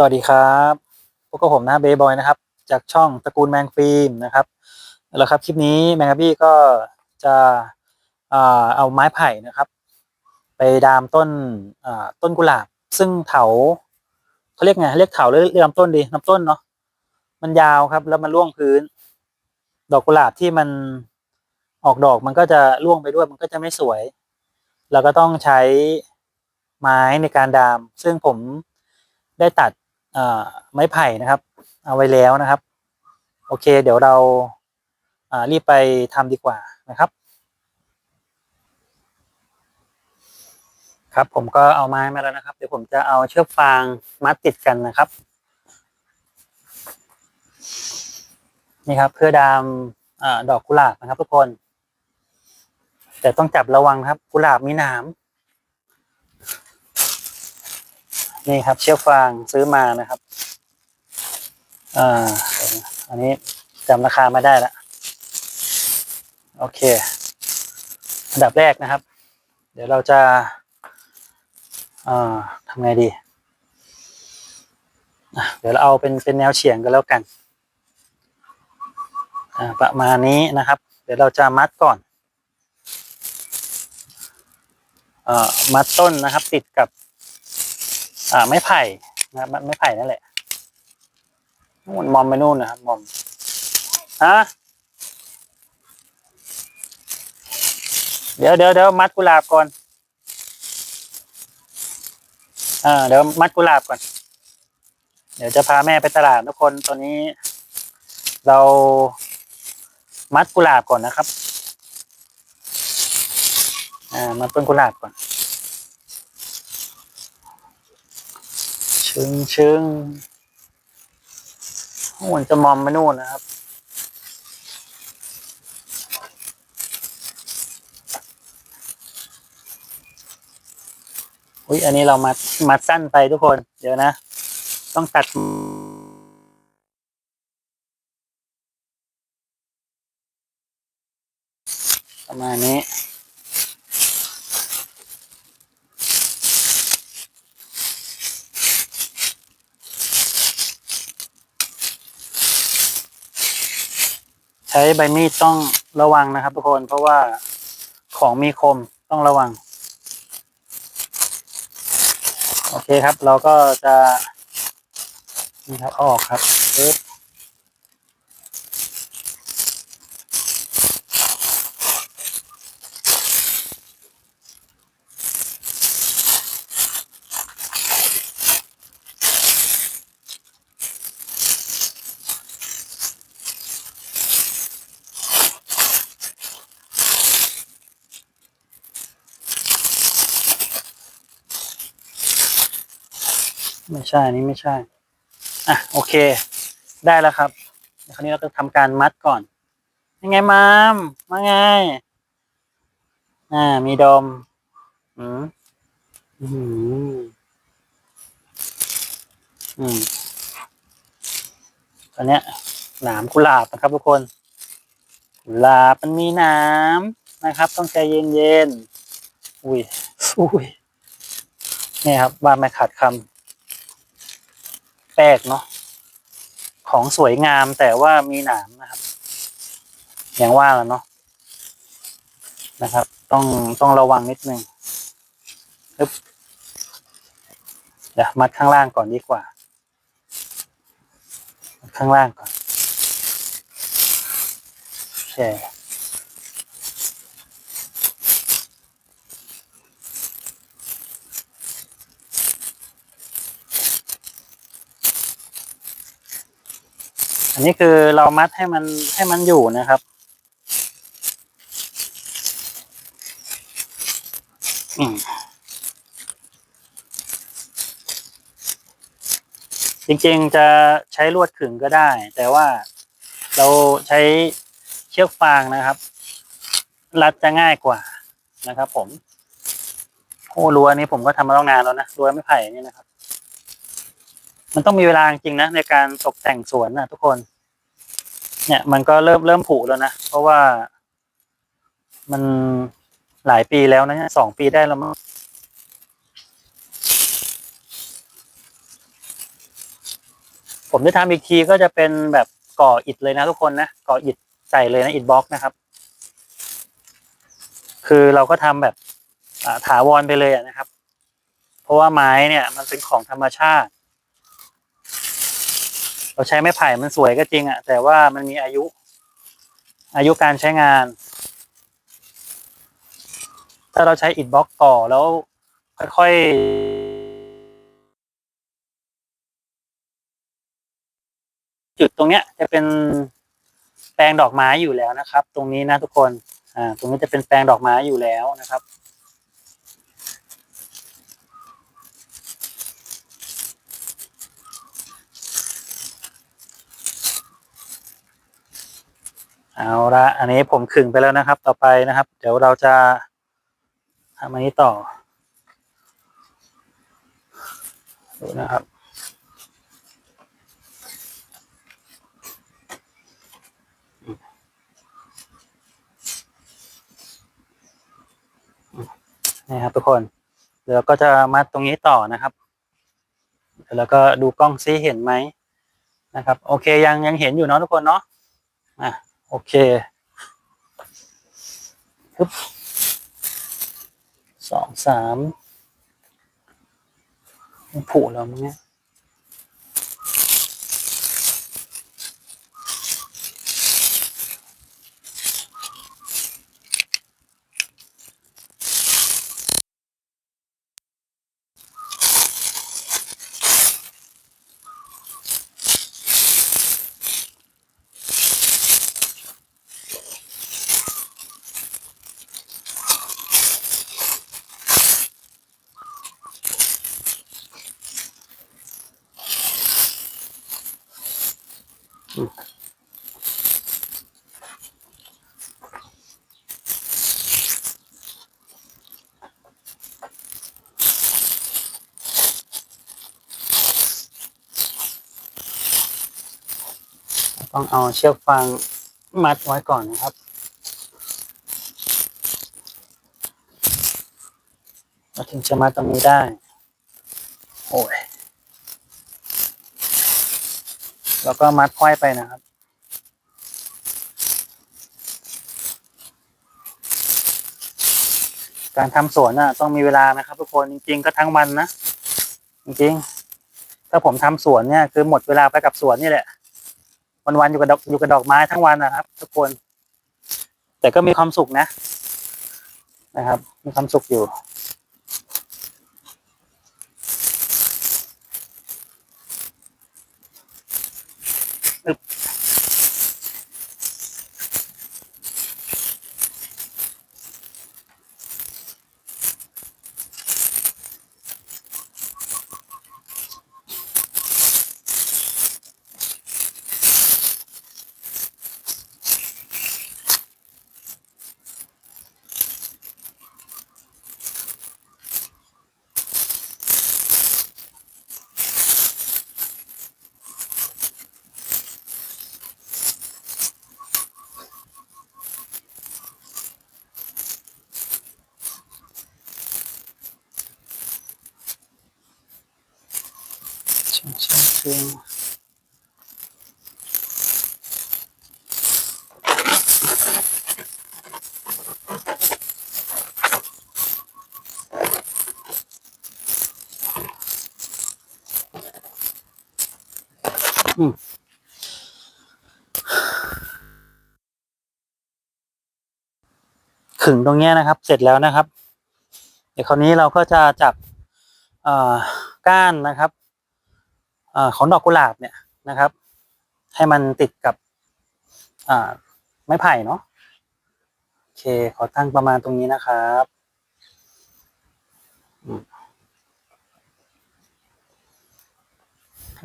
สวัสดีครับพวกผมนะเบย์บอยนะครับ จากช่องตระกูลแมงฟิล์มนะครับแล้วครับคลิปนี้แมงกะบี้ก็จะเอาไม้ไผ่นะครับ ไปดามต้นต้นกุหลาบ ซึ่งเถาเขาเรียกไงเรียกเถาหรือเรียกลำต้นดีลำต้นเนาะมันยาวครับ แล้วมันร่วงพื้น ดอกกุหลาบที่มันออกดอกมันก็จะร่วงไปด้วยมันก็จะไม่สวย เราก็ต้องใช้ไม้ในการดาม ซึ่งผมได้ตัด ไม้ไผ่นะครับ เอาไว้แล้วนะครับ โอเค เดี๋ยวเรารีบไปทำดีกว่านะครับ ครับผมก็เอาไม้มาแล้วนะครับ เดี๋ยวผมจะเอาเชือกฟางมัดติดกันนะครับ นี่ครับ เพื่อดามอดอกกุหลาบนะครับ ทุกคน แต่ต้องจับระวังครับกุหลาบมีหนาม นี่ครับเชือกฟางซื้อมานะครับอ่าอันนี้จำราคาม่ได้ละโอเค อันดับแรกนะครับ เดี๋ยวเราจะอ่าทำไงดี เดี๋ยวเราเอาเป็นเป็นแนวเฉียงกันแล้วกันอ่าประมาณนี้นะครับ เดี๋ยวเราจะมัดก่อนอ่อมัดต้นนะครับ ติดกับ อ่าไม้ไผ่นะครับไม้ไผ่นั่นแหละนู่นมอมไปนู่นนะครับมอมฮะเดี๋ยวเดี๋ยวเดี๋ยวมัดกุหลาบก่อนอ่าเดี๋ยวมัดกุหลาบก่อน เดี๋ยวจะพาแม่ไปตลาดทุกคนตอนนี้ เรามัดกุหลาบก่อนนะครับ อ่ามัดต้นกุหลาบก่อน ชึงชึงมันจะมอมไปนู่นนะครับ อุ้ยอันนี้เรามามาสั้นไปทุกคน เดี๋ยวนะ ต้องตัดประมาณนี้ ช้ใบมีดต้องระวังนะครับ ทุกคนเพราะว่าของมีคมต้องระวัง โอเคครับ เราก็จะนี่ครับเอาออกครับปึ๊บ ไม่ใช่นี้ไม่ใช่ อะโอเค ได้แล้วครับคราวนี้เราจะทำการมัดก่อน ยังไงมามมาไง อ่า มีดมอืมอืมอืมตอนเนี้ยหนามกุหลาบนะครับทุกคนกุหลาบมันมีหนามนะครับ ต้องใจเย็นๆอุ้ยอุ้ยนี่ครับว่าไม่ขาดคำ ปลกเนาะของสวยงามแต่ว่ามีหนามนะครับ อย่างว่าแล้วเนาะนะครับ ต้องต้องระวังนิดนึงเดี๋ยวมัดข้างล่างก่อนดีกว่า ข้างล่างก่อนโอเค อันนี้คือเรามัดให้มันให้มันอยู่นะครับอืมจริงๆจะใช้ลวดขึงก็ได้ แต่ว่าเราใช้เชือกฟางนะครับ รัดจะง่ายกว่านะครับ ผมโอ้รั้วนี้ผมก็ทำมาตั้งนานแล้วนะรั้วไม่ไผ่นี่นะครับ มันต้องมีเวลาจริงนะในการตกแต่งสวนนะทุกคน เนี่ยมันก็เริ่มเริ่มผุแล้วนะเพราะว่า มันหลายปีแล้วนะสองปีได้แล้วมั้งผมได้ทำอีกทีก็จะเป็นแบบก่ออิฐเลยนะทุกคนนะก่ออิฐใส่เลยนะอิฐบล็อกนะครับ คือเราก็ทำแบบถาวรไปเลยนะครับ เพราะว่าไม้เนี่ย มันเป็นของธรรมชาติ เราใช้ไม้ไผ่มันสวยก็จริงอะแต่ว่ามันมีอายุ อายุการใช้งาน ถ้าเราใช้อิฐบล็อกก่อแล้วค่อยๆจุดตรงเนี้ย จะเป็นแปลงดอกไม้อยู่แล้วนะครับ ตรงนี้นะทุกคน อ่า ตรงนี้จะเป็นแปลงดอกไม้อยู่แล้วนะครับ เอาละอันนี้ผมขึงไปแล้วนะครับ ต่อไปนะครับ เดี๋ยวเราจะทำอันนี้ต่อดูนะครับนี่ครับทุกคนเดี๋ยวก็จะมัดตรงนี้ต่อนะครับแล้วก็ดูกล้องซิเห็นไหมนะครับ โอเคยังยังเห็นอยู่เนาะทุกคนเนาะอะ โอเคฮึบสองสามผูแล้วมั้งเนี่ย ต้องเอาเชือกฟางมัดไว้ก่อนนะครับ เราถึงจะมาตรงนี้ได้ โอ้ย แล้วก็มัดค่อยไปนะครับการทำสวนน่ะต้องมีเวลานะครับ ทุกคนจริง ๆ ก็ทั้งวันนะจริงๆ ถ้าผมทำสวนเนี่ยคือหมดเวลาไปกับสวนนี่แหละ วันๆอยู่กับดอกอยู่กับดอกไม้ทั้งวันนะครับ ทุกคน แต่ก็มีความสุขนะ นะครับ มีความสุขอยู่ อึบ งชิงอืมขึงตรงนี้นะครับ เสร็จแล้วนะครับ เดี๋ยวคราวนี้เราก็จะจับก้านนะครับ ของดอกกุหลาบเนี่ยนะครับ ให้มันติดกับไม้ไผ่เนาะโอเค ขอตั้งประมาณตรงนี้นะครับ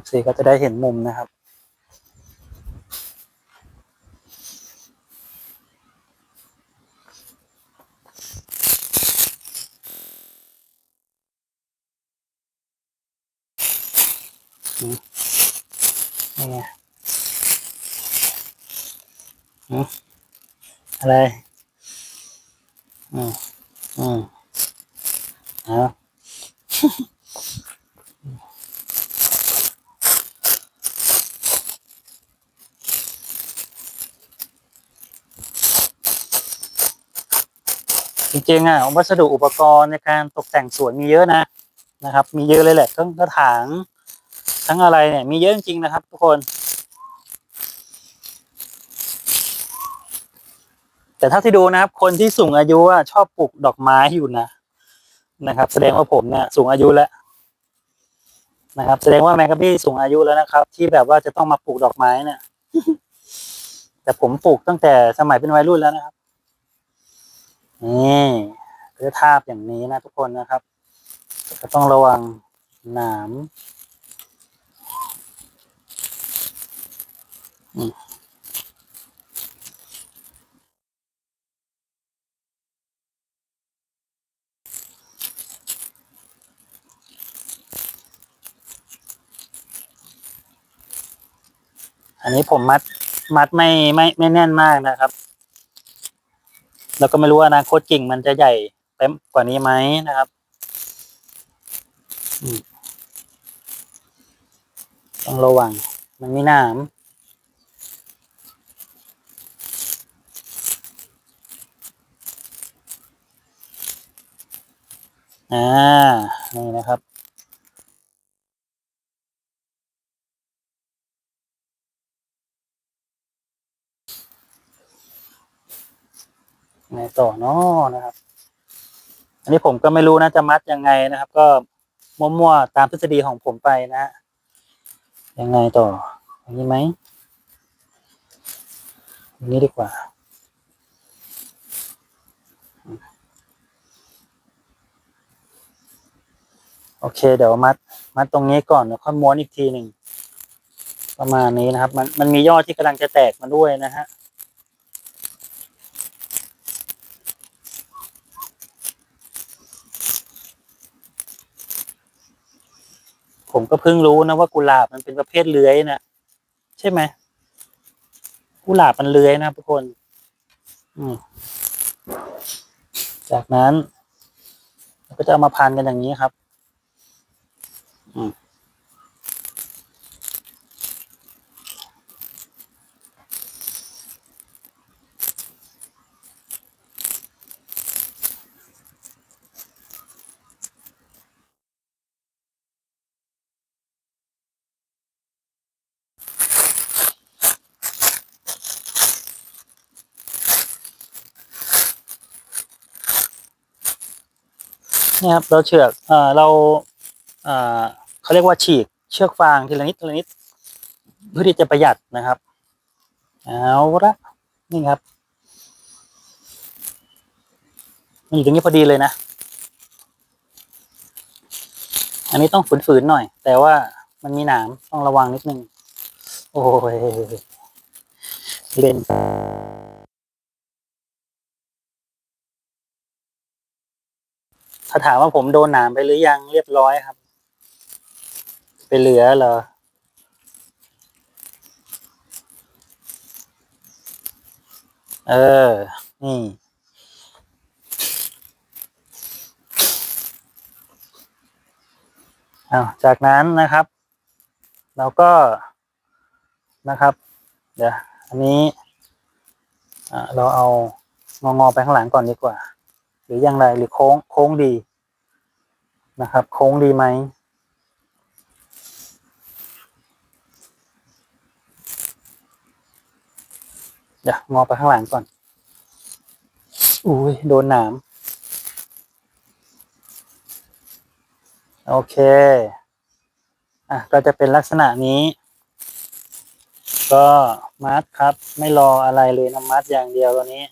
สีก็จะได้เห็นมุมนะครับ อะไรอืมอืมเอาจริงๆอะวัสดุอุปกรณ์ในการตกแต่งสวนมีเยอะนะนะครับ มีเยอะเลยแหละเครื่องกระถาง ทั้งอะไรเนี่ยมีเยอะจริงๆนะครับ ทุกคน แต่ถ้าที่ดูนะครับ คนที่สูงอายุอะชอบปลูกดอกไม้อยู่นะนะครับ แสดงว่าผมเนี่ยสูงอายุแล้วนะครับ แสดงว่าแมงกะบี้สูงอายุแล้วนะครับ ที่แบบว่าจะต้องมาปลูกดอกไม้เนี่ย แต่ผมปลูกตั้งแต่สมัยเป็นวัยรุ่นแล้วนะครับนี่คือทาบอย่างนี้นะทุกคนนะครับ ก็ต้องระวังหนาม อันนี้ผมมัดมัดไม่ไม่ไม่แน่นมากนะครับ แล้วก็ไม่รู้ว่าอนาคตกิ่งมันจะใหญ่ไปกว่านี้ไหมนะครับต้องระวังมันมีหนาม อ่านี่นะครับไงต่อเนาะนะครับ อันนี้ผมก็ไม่รู้นะจะมัดยังไงนะครับ ก็มั่วๆตามทฤษฎีของผมไปนะฮะยังไงต่ออย่างนี้ไหมอย่างนี้ดีกว่า โอเค เดี๋ยวมัด มัดตรงนี้ก่อนแล้วค่อยม้วนอีกทีหนึ่งประมาณนี้นะครับ มันมันมียอดที่กำลังจะแตกมาด้วยนะฮะผมก็เพิ่งรู้นะว่ากุหลาบมันเป็นประเภทเลื้อยนะใช่ไหมกุหลาบมันเลื้อยนะทุกคนจากนั้น ก็จะเอามาพันกันอย่างนี้ครับ อืมเนี่ยครับเราเชือกเอ่อเราเอ่อ เขาเรียกว่าฉีกเชือกฟางทีละนิดทีละนิด เพื่อที่จะประหยัดนะครับ เอาละนี่ครับมันอยู่ตรงนี้พอดีเลยนะ อันนี้ต้องฝืนๆหน่อย แต่ว่ามันมีหนามต้องระวังนิดนึง โอ้ยเล่นถ้าถามว่าผมโดนหนามไปหรือยังเรียบร้อยครับ เหลือเหรอ เออ นี่ เอาจากนั้นนะครับ เราก็นะครับ เดี๋ยว อันนี้เราเอางองอๆไปข้างหลังก่อนดีกว่า หรืออย่างไรหรือโค้งโค้งดีนะครับ โค้งดีไหม เดี๋ยวงอไปข้างหลังก่อน อุ้ยโดนหนาม โอเค อะ ก็จะเป็นลักษณะนี้ ก็มัดครับ ไม่รออะไรเลยนะมัดอย่างเดียวตัวนี้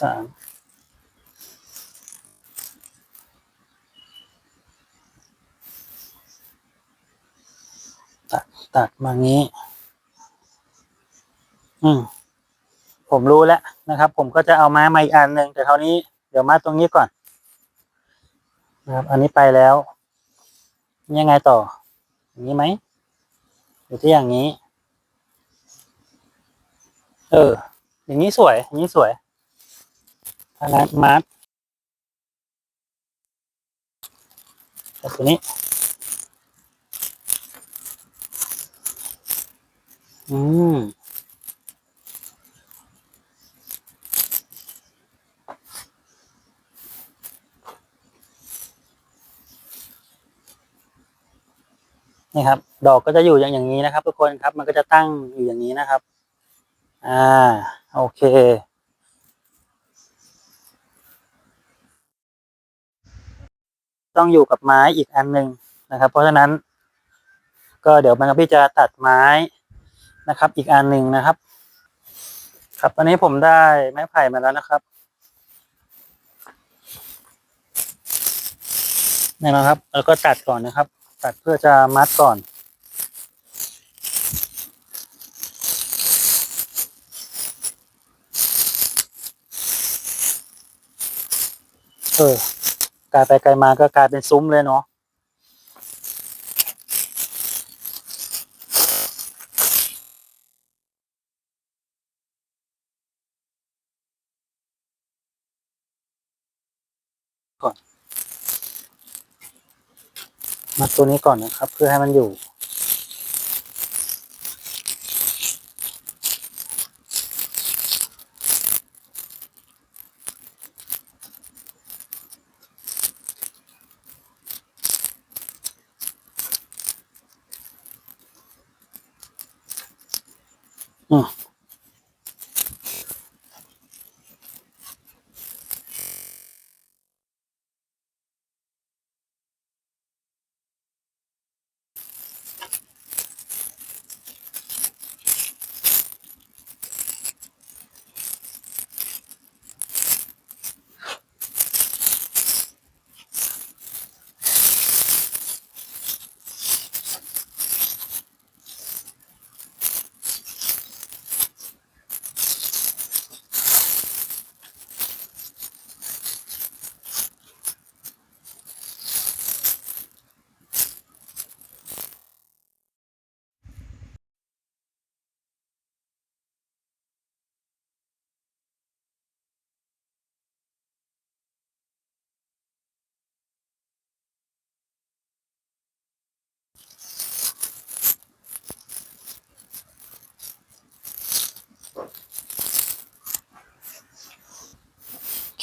สามตัดตัดมางี้ อืมผมรู้แล้วนะครับ ผมก็จะเอาไม้มาอีกอันหนึ่งแต่คราวนี้เดี๋ยวมาตรงนี้ก่อน นะครับ อันนี้ไปแล้วยังไงต่อ อย่างนี้ไหมหรือที่อย่างนี้ เออ อย่างนี้สวย อย่างนี้สวย ทางนั้นมาร์ทแต่ตัวนี้ อืมนี่ครับ ดอกก็จะอยู่อย่างอย่างนี้นะครับ ทุกคนครับ มันก็จะตั้งอยู่อย่างนี้นะครับ อ่า โอเค ต้องอยู่กับไม้อีกอันหนึ่งนะครับ เพราะฉะนั้น ก็เดี๋ยวแมงกะพี่จะตัดไม้นะครับ อีกอันหนึ่งนะครับ ครับตอนนี้ผมได้ไม้ไผ่มาแล้วนะครับนี่นะครับ แล้วก็ตัดก่อนนะครับ ตัดเพื่อจะมัดก่อนเออ กลายไปไกลมาก็กลายเป็นซุ้มเลยเนาะก่อน มาตัวนี้ก่อนนะครับ เพื่อให้มันอยู่ อื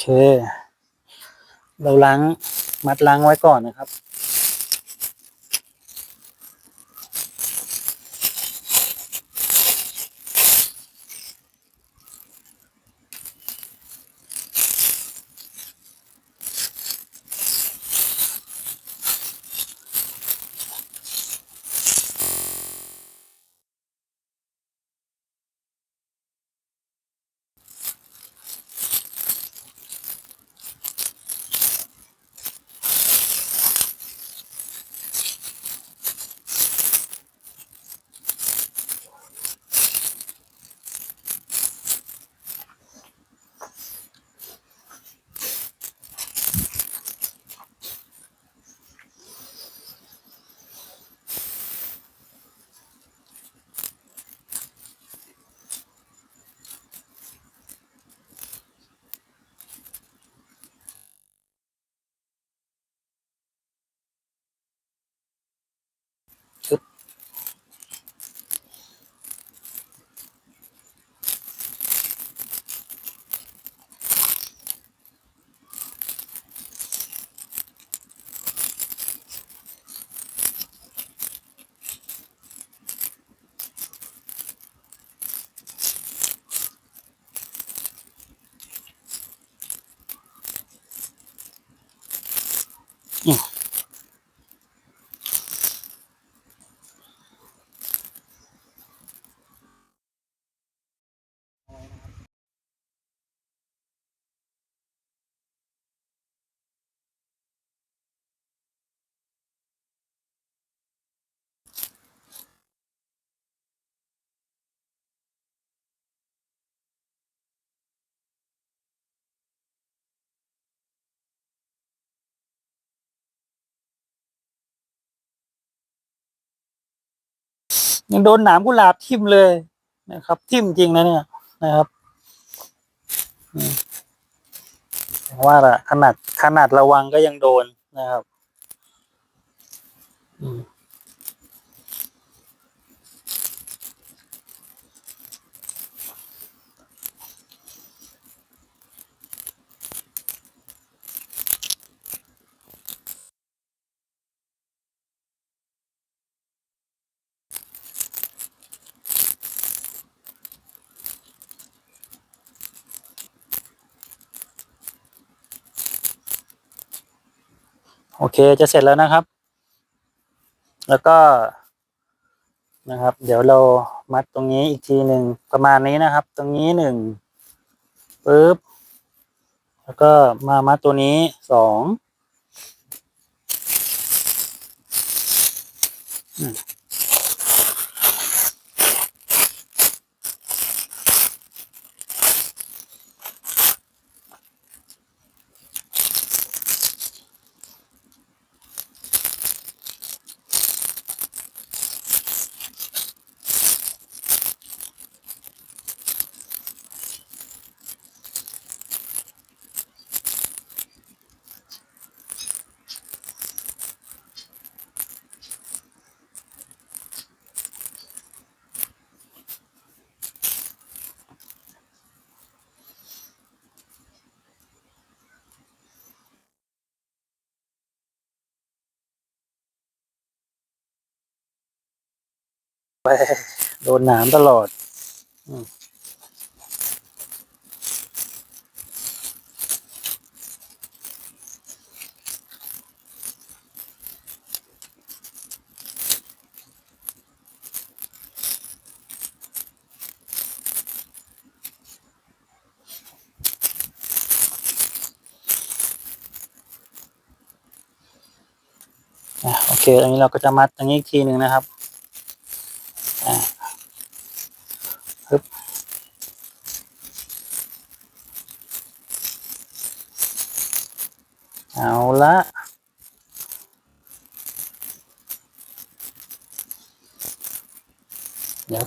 เคเราล้างมัดล้างไว้ก่อนนะครับ ยังโดนหนามกุหลาบทิ่มเลยนะครับ ทิ่มจริงนะเนี่ยนะครับว่าละขนาดขนาดระวังก็ยังโดนนะครับ อืม โอเคจะเสร็จแล้วนะครับ แล้วก็นะครับ เดี๋ยวเรามัดตรงนี้อีกทีหนึ่งประมาณนี้นะครับ ตรงนี้หนึ่งปึ๊บแล้วก็มามัดตัวนี้สอง โดนหนามตลอดโอเค อันนี้เราก็จะมัดตรงนี้อีกทีหนึ่งนะครับ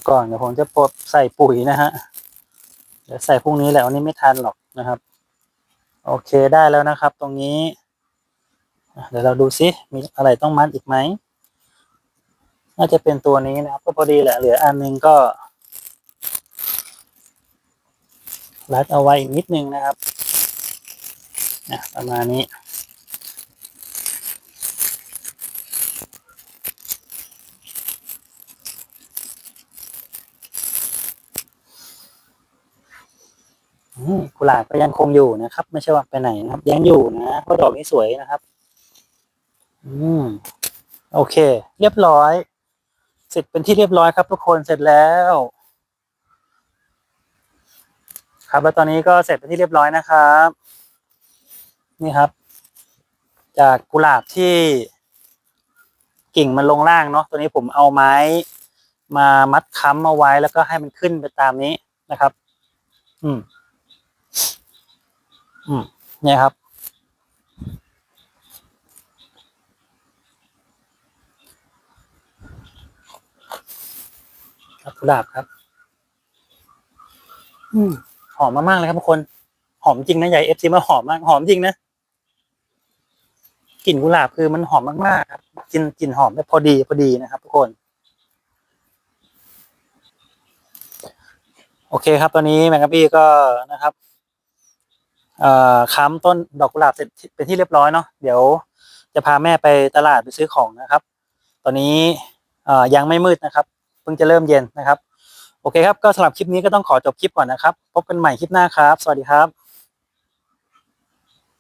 ก่อนเดี๋ยวผมจะปลดใส่ปุ๋ยนะฮะเดี๋ยวใส่พรุ่งนี้แหละวันนี้ไม่ทันหรอกนะครับ โอเคได้แล้วนะครับ ตรงนี้เดี๋ยวเราดูซิมีอะไรต้องมัดอีกไหมน่าจะเป็นตัวนี้นะครับ ก็พอดีแหละเหลืออันหนึงก็รัดเอาไว้อีกนิดนึงนะครับนะประมาณนี้ กุหลาบก็ยังคงอยู่นะครับ ไม่ใช่ว่าไปไหนนะครับ ยังอยู่นะเพราะดอกนี้สวยนะครับ อืมโอเค เรียบร้อย เสร็จเป็นที่เรียบร้อยครับ ทุกคนเสร็จแล้ว ครับแล้วตอนนี้ก็เสร็จเป็นที่เรียบร้อยนะครับ นี่ครับ จากกุหลาบที่กิ่งมันลงล่างเนาะตัวนี้ผมเอาไม้ มามัดค้ำเอาไว้แล้วก็ให้มันขึ้นไปตามนี้นะครับ อืม อืมเนี่ยครับ ครับกุหลาบครับ อืมหอมมากๆเลยครับทุกคน หอมจริงนะใหญ่เอฟซีมาหอมมาก หอมจริงนะกลิ่นกุหลาบคือมันหอมมากๆครับกลิ่นกลิ่นหอมได้พอดีพอดีนะครับ ทุกคน โอเคครับ ตอนนี้แมงกะบี้ก็นะครับเอ่อ ค้ำต้นดอกกุหลาบเสร็จเป็นที่เรียบร้อยเนาะเดี๋ยวจะพาแม่ไปตลาดไปซื้อของนะครับ ตอนนี้ยังไม่มืดนะครับเพิ่งจะเริ่มเย็นนะครับ โอเคครับก็สำหรับคลิปนี้ก็ต้องขอจบคลิปก่อนนะครับ พบกันใหม่คลิปหน้าครับ สวัสดีครับ